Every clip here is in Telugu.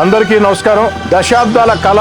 అందరికీ నమస్కారం. దశాబ్దాల కళ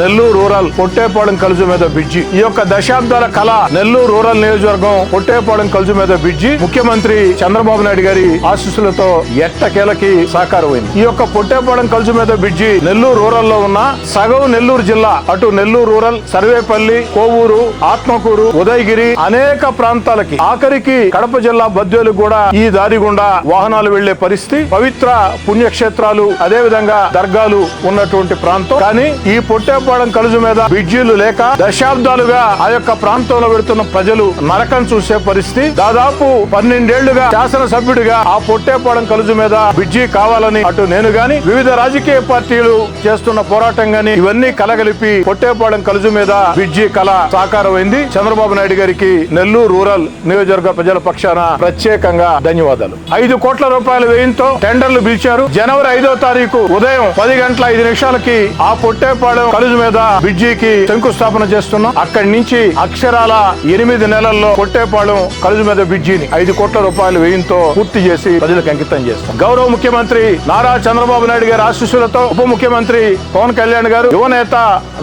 నెల్లూరు రూరల్ పొట్టేపాలెం కలుజు మీద బ్రిడ్జి. ఈ యొక్క దశాబ్దాల కళ నెల్లూరు రూరల్ నియోజకవర్గం పొట్టేపాలెం కలుజు మీద బ్రిడ్జి. ముఖ్యమంత్రి చంద్రబాబు నాయుడు గారి ఆశీస్సులతో ఎట్టకేలకి సాకారమైంది ఈ యొక్క పొట్టేపాలెం కలుజు మీద బ్రిడ్జి నెల్లూరు రూరల్లో ఉన్న సగం నెల్లూరు జిల్లా అటు నెల్లూరు రూరల్ సర్వేపల్లి కోవూరు ఆత్మకూరు ఉదయగిరి అనేక ప్రాంతాలకి ఆఖరికి కడప జిల్లా బద్వేలు కూడా ఈ దారి గుండా వాహనాలు వెళ్ళే పరిస్థితి. పవిత్ర పుణ్యక్షేత్రాలు అదే విధంగా దర్గాలు ఉన్నటువంటి ప్రాంతం. కానీ ఈ పొట్టేపాలెం కలుజు మీద బ్రిడ్జీలు లేక దశాబ్దాలుగా ఆ యొక్క ప్రాంతంలో పెడుతున్న ప్రజలు నరకం చూసే పరిస్థితి. దాదాపు పన్నెండేళ్ళుగా శాసనసభ్యుడిగా ఆ పొట్టేపాలెం కలుజు మీద బ్రిడ్జి కావాలని అటు నేను గాని వివిధ రాజకీయ పార్టీలు చేస్తున్న పోరాటం గాని ఇవన్నీ కలగలిపి పొట్టేపాలెం కలుజు మీద బ్రిడ్జి కళ సాకారమైంది. చంద్రబాబు నాయుడు గారికి నెల్లూరు రూరల్ నియోజకవర్గ ప్రజల పక్షాన ప్రత్యేకంగా ధన్యవాదాలు. ఐదు కోట్ల రూపాయల వ్యయంతో టెండర్లు పిలిచారు. జనవరి ఐదో తారీఖు ఉదయం పది గంటల ఐదు నిమిషాలకి ఆ పొట్టేపాలెం కలుజు మీద బ్రిడ్జికి శంకుస్థాపన చేస్తున్నాం. అక్కడి నుంచి అక్షరాల ఎనిమిది నెలల్లో కొట్టేపాళెం కలుజు మీద బ్రిడ్జిని ఐదు కోట్ల రూపాయలు వ్యయంతో పూర్తి చేసి ప్రజలకు అంకితం చేస్తాం. గౌరవ ముఖ్యమంత్రి నారా చంద్రబాబు నాయుడు గారి ఆశీస్సులతో ఉప ముఖ్యమంత్రి పవన్ కళ్యాణ్ గారు యువనేత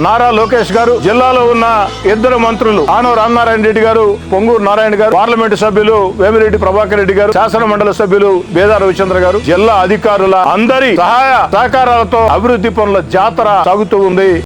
నారా లోకేష్ గారు జిల్లాలో ఉన్న ఇద్దరు మంత్రులు ఆనవ రామనారాయణ రెడ్డి గారు పొంగూరు నారాయణ గారు పార్లమెంటు సభ్యులు వేమిరెడ్డి ప్రభాకర్ రెడ్డి గారు శాసన మండలి సభ్యులు బేదా రవిచంద్ర గారు జిల్లా అధికారుల అందరి సహాయ సహకారాలతో అభివృద్ధి పనుల జాతర సాగుతూ ఉంది.